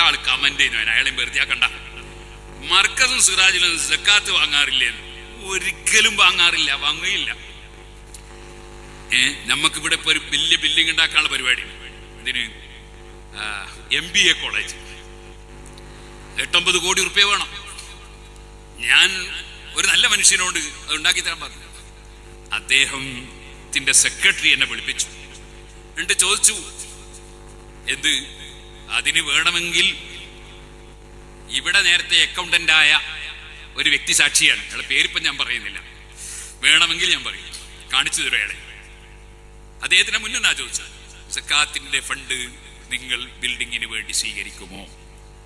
ഒരാൾ കമന്റ് ചെയ്യുന്നു. അയാളെയും വെറുതെ കണ്ട. മർക്കസും സിറാജിലും ജക്കാത്ത് വാങ്ങാറില്ലേ? ഒരിക്കലും വാങ്ങാറില്ല വാങ്ങുകയില്ല. ഏ? നമുക്കിവിടെ ഇപ്പൊ ഒരു വലിയ ബിൽഡിംഗ് ഉണ്ടാക്കാനുള്ള പരിപാടി. ഇതിന് എം ബി എ കോളേജ് എട്ടൊമ്പത് കോടി റുപ്യ വേണം. ഞാൻ ഒരു നല്ല മനുഷ്യനോട് അത് ഉണ്ടാക്കി തരാൻ പറഞ്ഞു. അദ്ദേഹത്തിന്റെ സെക്രട്ടറി എന്നെ വിളിപ്പിച്ചു. എന്നിട്ട് ചോദിച്ചു എന്ത്? അതിന് വേണമെങ്കിൽ ഇവിടെ നേരത്തെ അക്കൗണ്ടന്റ് ആയ ഒരു വ്യക്തി സാക്ഷിയാണ്. അയാളെ പേരിപ്പം ഞാൻ പറയുന്നില്ല. വേണമെങ്കിൽ ഞാൻ പറയും. കാണിച്ചു തരും അയാളെ. അദ്ദേഹത്തിന് മുന്നെന്നാ ചോദിച്ചത്. സക്കാത്തിന്റെ ഫണ്ട് നിങ്ങൾ ബിൽഡിങ്ങിന് വേണ്ടി സ്വീകരിക്കുമോ?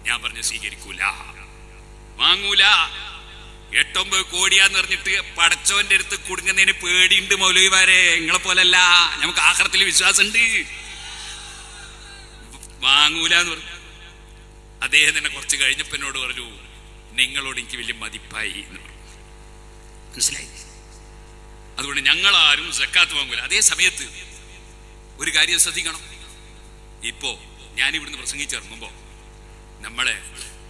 ഞാൻ പറഞ്ഞ സ്വീകരിക്കൂല. വാങ്ങൂല. എട്ടൊമ്പത് കോടിയാന്ന് പറഞ്ഞിട്ട് പടച്ചോന്റെ അടുത്ത് കുടുങ്ങുന്നതിന് പേടിയുണ്ട് മൗലവിമാരെ. നിങ്ങളെ പോലല്ല നമുക്ക് ആഹ്റത്തിൽ വിശ്വാസമുണ്ട്. വാങ്ങൂല എന്ന് പറഞ്ഞു. അദ്ദേഹം തന്നെ കുറച്ച് കഴിഞ്ഞപ്പോ എന്നോട് പറഞ്ഞു നിങ്ങളോട് എനിക്ക് വലിയ മതിപ്പായി എന്ന് പറഞ്ഞു. മനസ്സിലായി? അതുകൊണ്ട് ഞങ്ങൾ ആരും സക്കാത്ത് വാങ്ങൂല. അതേ സമയത്ത് ഒരു കാര്യം ശ്രദ്ധിക്കണം. ഇപ്പോ ഞാൻ ഇവിടുന്ന് പ്രസംഗിച്ചിറങ്ങുമ്പോ നമ്മളെ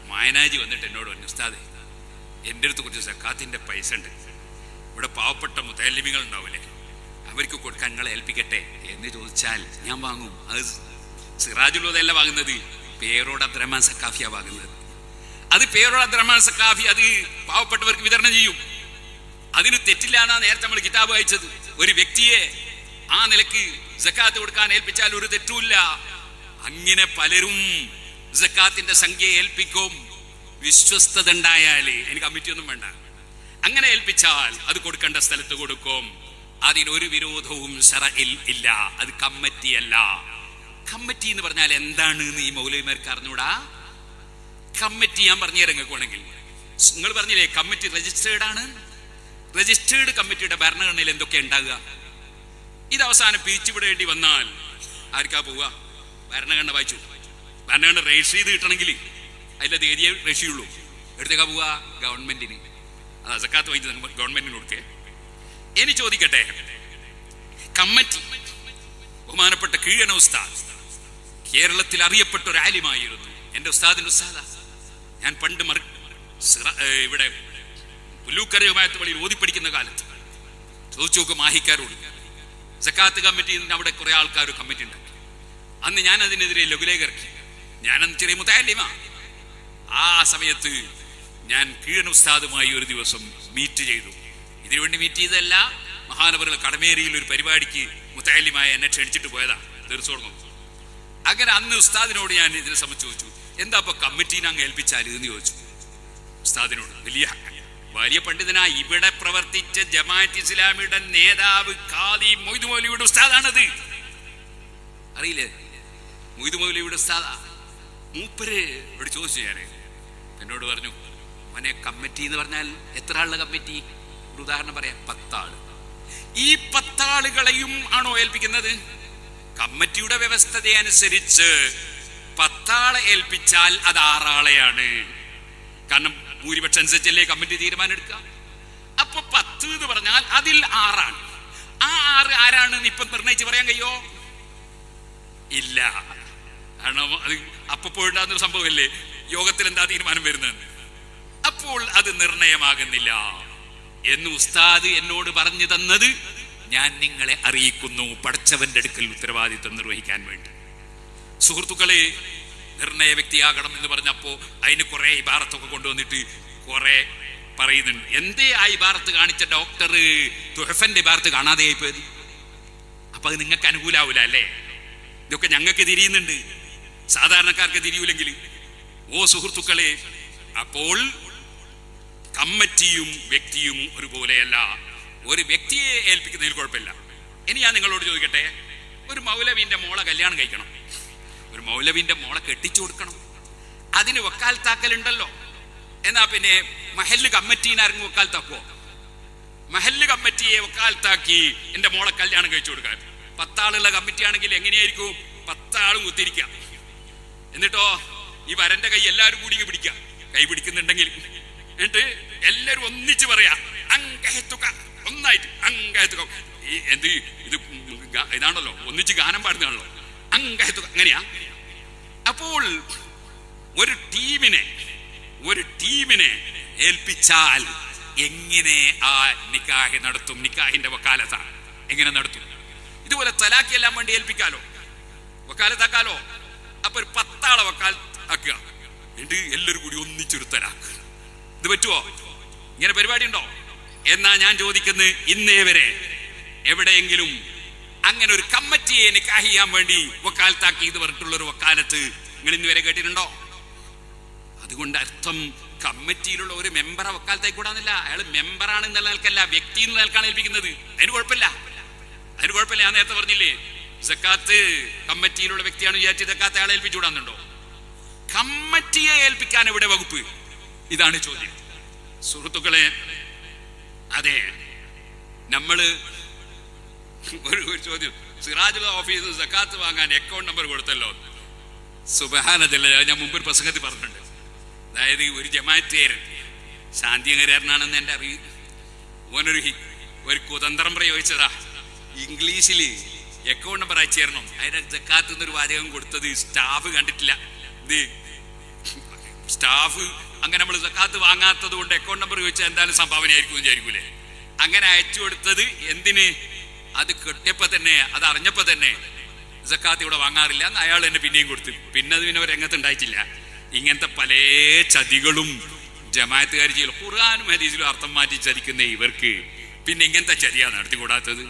മായനാജി വന്നിട്ട് എന്നോട് പറഞ്ഞു ഉസ്താദെ എന്റെ അടുത്ത് കുറച്ച് സക്കാത്തിന്റെ പൈസ ഉണ്ട്. ഇവിടെ പാവപ്പെട്ട മുത്തലിമികൾ ഉണ്ടാവില്ലേ? അവർക്ക് കൊടുക്കാൻ നിങ്ങളെ ഏൽപ്പിക്കട്ടെ? എന്ന് ചോദിച്ചാൽ ഞാൻ വാങ്ങും. അത് സിറാജുള്ളതല്ല പേരോട് അബ്ദുറഹ്മാൻ സക്കാഫിയാ വാങ്ങുന്നത്. അത് പേരോട് അബ്ദുറഹ്മാൻ സക്കാഫി അത് പാവപ്പെട്ടവർക്ക് വിതരണം ചെയ്യും. അതിന് തെറ്റില്ല എന്നാ നേരത്തെ നമ്മൾ കിതാബ് വായിച്ചത്. ഒരു വ്യക്തിയെ ആ നിലയ്ക്ക് ജക്കാത്ത് കൊടുക്കാൻ ഏൽപ്പിച്ചാൽ ഒരു തെറ്റുമില്ല. അങ്ങനെ പലരും ജക്കാത്തിന്റെ സംഖ്യ ഏൽപ്പിക്കും. വിശ്വസ്തത ഉണ്ടായാലേ എനിക്ക് കമ്മിറ്റിയൊന്നും വേണ്ട. അങ്ങനെ ഏൽപ്പിച്ചാൽ അത് കൊടുക്കേണ്ട സ്ഥലത്ത് കൊടുക്കും. അതിനൊരു വിരോധവും ഇല്ല. അത് കമ്മിറ്റിയല്ല. കമ്മിറ്റി എന്ന് പറഞ്ഞാൽ എന്താണ് എന്ന് ഈ മൗലവിമാർക്ക് അറിഞ്ഞൂടാ? കമ്മിറ്റി ഞാൻ പറഞ്ഞു തരങ്ങൾക്കുവാണെങ്കിൽ നിങ്ങൾ പറഞ്ഞില്ലേ കമ്മിറ്റി രജിസ്റ്റേർഡ് ആണ്? രജിസ്റ്റേർഡ് കമ്മിറ്റിയുടെ ഭരണഘടനയിൽ എന്തൊക്കെ ഉണ്ടാകുക ഇത് അവസാനം പിരിച്ചുവിടേണ്ടി വന്നാൽ ആർക്കാ പോവുക? ഭരണഘടന വായിച്ചു. ഭരണഘടന രജിസ്റ്റർ ചെയ്ത് കിട്ടണമെങ്കിൽ അതിലെ ഏരിയ രക്ഷിയുള്ളൂ എടുത്തേക്കാ പോവുക? ഗവൺമെന്റിന്. അത് അസക്കാത്ത വൈദ്യുതി ഗവൺമെന്റിന് കൊടുക്കേ. ഇനി ചോദിക്കട്ടെ. കമ്മിറ്റി. ബഹുമാനപ്പെട്ട കീഴണ ഉസ്താദ് കേരളത്തിൽ അറിയപ്പെട്ട ഒരു ആലിമായിരുന്നു. എന്റെ ഉസ്താദിന്റെ ഉസ്താദ. ഞാൻ പണ്ട് മറി ഇവിടെ പുല്ലൂക്കരയുമായത്ത് വഴിയിൽ ഓതി പഠിക്കുന്ന കാലത്ത്. ചോദിച്ചു നോക്ക് മാഹിക്കാരോട്. സക്കാത്ത് കമ്മിറ്റി അവിടെ കുറെ ആൾക്കാർ കമ്മിറ്റി ഉണ്ടാക്കി. അന്ന് ഞാൻ അതിനെതിരെ ലഘുലേഖ ഇറക്കി. ഞാനന്ന് ചെറിയ മുത്താലിമ ആ സമയത്ത് ഞാൻ കീഴൻ ഉസ്താദുമായി ഒരു ദിവസം മീറ്റ് ചെയ്തു. ഇതിനുവേണ്ടി മീറ്റ് ചെയ്തതല്ല മഹാനവറുകൾ കടമേരിയിൽ ഒരു പരിപാടിക്ക് മുത്താലിമായ എന്നെ ക്ഷണിച്ചിട്ട് പോയതാ. തീർച്ചയായിട്ടും അങ്ങനെ അന്ന് ഉസ്താദിനോട് ഞാൻ ഇതിനെ സംബന്ധിച്ച് ചോദിച്ചു എന്താ ഇപ്പൊ കമ്മിറ്റീനെ അങ്ങ് ഏൽപ്പിച്ചാൽ എന്ന് ചോദിച്ചു? ഉസ്താദിനോട് വലിയ വലിയ പണ്ഡിതനാ ഇവിടെ പ്രവർത്തിച്ച ജമാഅത്ത് ഇസ്ലാമിയുടെ നേതാവ് ഖാദി മൊയ്തു മൗലിയുടെ ഉസ്താദാണത്. അറിയില്ലേ? മൊയ്തു മൗലിയുടെ ഉസ്താദാ. മൂപ്പര് ഇവിടെ ചോദിച്ചു ഞാൻ എന്നോട് പറഞ്ഞു മോനെ കമ്മിറ്റി എന്ന് പറഞ്ഞാൽ എത്ര ആളുടെ കമ്മിറ്റി? ഒരു ഉദാഹരണം പറയാം പത്താൾ. ഈ പത്താളുകളെയും ആണോ ഏൽപ്പിക്കുന്നത്? കമ്മിറ്റിയുടെ വ്യവസ്ഥത അനുസരിച്ച് പത്താളെ ഏൽപ്പിച്ചാൽ അത് ആറാളെയാണ്. കാരണം ഭൂരിപക്ഷം അനുസരിച്ചല്ലേ കമ്മിറ്റി തീരുമാനം എടുക്കുക അപ്പൊ പത്ത് എന്ന് പറഞ്ഞാൽ അതിൽ ആറാണ്. ആ ആറ് ആരാണ് ഇപ്പൊ നിർണയിച്ച് പറയാൻ കഴിയോ? ഇല്ല. കാരണം അത് അപ്പൊ ഒരു സംഭവമല്ലേ? യോഗത്തിൽ എന്താ തീരുമാനം വരുന്നത്? അപ്പോൾ അത് നിർണയമാകുന്നില്ല. എന്ന് ഉസ്താദ് എന്നോട് പറഞ്ഞു തന്നത് ഞാൻ നിങ്ങളെ അറിയിക്കുന്നു. പഠിച്ചവന്റെ അടുക്കൽ ഉത്തരവാദിത്വം നിർവഹിക്കാൻ വേണ്ടി. സുഹൃത്തുക്കളെ നിർണയ വ്യക്തിയാകണം എന്ന് പറഞ്ഞപ്പോ അതിന് കുറെ ഇബാറത്തൊക്കെ കൊണ്ടുവന്നിട്ട് കുറെ പറയുന്നുണ്ട്. എന്തേ ആ ഇബാറത്ത് കാണിച്ച ഡോക്ടർ തുഹഫന്റെ ഇബാറത്ത് കാണാതെ ആയിപ്പോയത് അപ്പൊ അത് നിങ്ങൾക്ക് അനുകൂലാവൂല അല്ലേ? ഇതൊക്കെ ഞങ്ങൾക്ക് തിരിയുന്നുണ്ട്. സാധാരണക്കാർക്ക് തിരിയൂലെങ്കിൽ. ഓ സുഹൃത്തുക്കളെ അപ്പോൾ കമ്മിറ്റിയും വ്യക്തിയും ഒരുപോലെയല്ല. ഒരു വ്യക്തിയെ ഏൽപ്പിക്കുന്നതിൽ കുഴപ്പമില്ല. ഇനി ഞാൻ നിങ്ങളോട് ചോദിക്കട്ടെ ഒരു മൗലവിന്റെ മോളെ കല്യാണം കഴിക്കണം. ഒരു മൗലവിന്റെ മോളെ കെട്ടിച്ചു കൊടുക്കണം. അതിന് ഉണ്ടല്ലോ എന്നാ പിന്നെ മഹല്ല് കമ്മിറ്റീനെ ആരെങ്കിലും താക്കുവോ മഹല്ല് കമ്മിറ്റിയെ താക്കി എന്റെ മോളെ കല്യാണം കഴിച്ചു കൊടുക്കാൻ. പത്താളുള്ള കമ്മിറ്റി ആണെങ്കിൽ എങ്ങനെയായിരിക്കും? പത്താളും കുത്തിരിക്കുക. എന്നിട്ടോ ഈ വരന്റെ കൈ എല്ലാവരും കൂടി പിടിക്കുക. കൈ പിടിക്കുന്നുണ്ടെങ്കിൽ. എന്നിട്ട് എല്ലാരും ഒന്നിച്ച് പറയാ ഒന്നായിട്ട് അങ്ങയത്തുക എന്ത് ഇത് ഇതാണല്ലോ. ഒന്നിച്ച് ഗാനം പാടുന്നതാണല്ലോ. അങ്ങയത്തുക അങ്ങനെയാ? അപ്പോൾ ഒരു ടീമിനെ ഒരു ടീമിനെ ഏൽപ്പിച്ചാൽ എങ്ങനെ ആ നിക്കാഹി നടത്തും? നിക്കാഹിന്റെ വക്കാലത്ത. എങ്ങനെ നടത്തും? ഇതുപോലെ തലാഖ് എല്ലാം വേണ്ടി ഏൽപ്പിക്കാലോ? വക്കാലത്താക്കാലോ? അപ്പൊ ഒരു പത്താളെ വക്കാൽ ആക്കുക. എന്നിട്ട് എല്ലാവരും കൂടി ഒന്നിച്ചൊരു തലാഖ് ഇത് പറ്റുമോ ഇങ്ങനെ പരിപാടി ഉണ്ടോ? എന്നാ ഞാൻ ചോദിക്കുന്നത് ഇന്നേ വരെ. എവിടെയെങ്കിലും അങ്ങനെ ഒരു കമ്മിറ്റിയെ നിക്കാഹ് ചെയ്യാൻ വേണ്ടി വക്കാലത്താക്കി ഇത് പറഞ്ഞിട്ടുള്ള ഒരു വക്കാലത്ത് നിങ്ങൾ ഇന്ന് വരെ കേട്ടിട്ടുണ്ടോ? അതുകൊണ്ട് അർത്ഥം കമ്മിറ്റിയിലുള്ള ഒരു മെമ്പറെ വക്കാലത്തായി കൂടാന്നില്ല. അയാൾ മെമ്പറാണ് എന്നുള്ള നിലക്കല്ല വ്യക്തി എന്ന് നിലക്കാണ് ഏൽപ്പിക്കുന്നത്. അതിന് കുഴപ്പമില്ല. അതിന് കുഴപ്പമില്ല ഞാൻ നേരത്തെ പറഞ്ഞില്ലേ. സക്കാത്ത് കമ്മിറ്റിയിലുള്ള വ്യക്തിയാണ് വിചാരിച്ച് സക്കാത്ത് അയാളെ ഏൽപ്പിച്ചുകൂടാന്നുണ്ടോ കമ്മിറ്റിയെ ഏൽപ്പിക്കാൻ ഇവിടെ വകുപ്പ്? ഇതാണ് ചോദ്യം. സുഹൃത്തുക്കളെ അതെ. നമ്മൾ ഒരു ഒരു ചോദ്യം. സിറാജുൽ ഓഫീസിൽ സക്കാത്ത് വാങ്ങാൻ അക്കൗണ്ട് നമ്പർ കൊടുത്തല്ലോ. സുബഹാനതല്ല ഞാൻ മുമ്പ് ഒരു പ്രസംഗത്തിൽ പറഞ്ഞിട്ടുണ്ട്. അതായത് ഒരു ജമാഅത്തുകാരൻ ശാന്തിയങ്കരാരനാണെന്ന് എന്റെ അറിവ്. ഓനൊരു ഒരു കുതന്ത്രം പ്രയോഗിച്ചതാ. ഇംഗ്ലീഷിൽ അക്കൗണ്ട് നമ്പർ അയച്ചു തരണം. അതിന്റെ ജക്കാത്ത് ഒരു വാചകം കൊടുത്തത് സ്റ്റാഫ് കണ്ടിട്ടില്ല. സ്റ്റാഫ് അങ്ങനെ നമ്മൾ സക്കാത്ത് വാങ്ങാത്തത് കൊണ്ട് അക്കൗണ്ട് നമ്പർ ചോദിച്ചാൽ എന്തായാലും സംഭാവന ആയിരിക്കും വിചാരിക്കൂലേ? അങ്ങനെ അയച്ചു കൊടുത്തത് എന്തിന്? അത് കിട്ടിയപ്പോ തന്നെ അത് അറിഞ്ഞപ്പോ തന്നെ സക്കാത്ത് ഇവിടെ വാങ്ങാറില്ല എന്ന് അയാൾ എന്നെ പിന്നെയും കൊടുത്തു. പിന്നെ അത് പിന്നെ രംഗത്ത് ഉണ്ടായിട്ടില്ല. ഇങ്ങനത്തെ പല ചതികളും ജമാഅത്തുകാർ ചെയ്യലും ഖുർആാനും ഹദീസിലും അർത്ഥം മാറ്റി ചതിക്കുന്ന ഇവർക്ക് പിന്നെ ഇങ്ങനത്തെ ചതിയാ നടത്തിക്കൂടാത്തത്.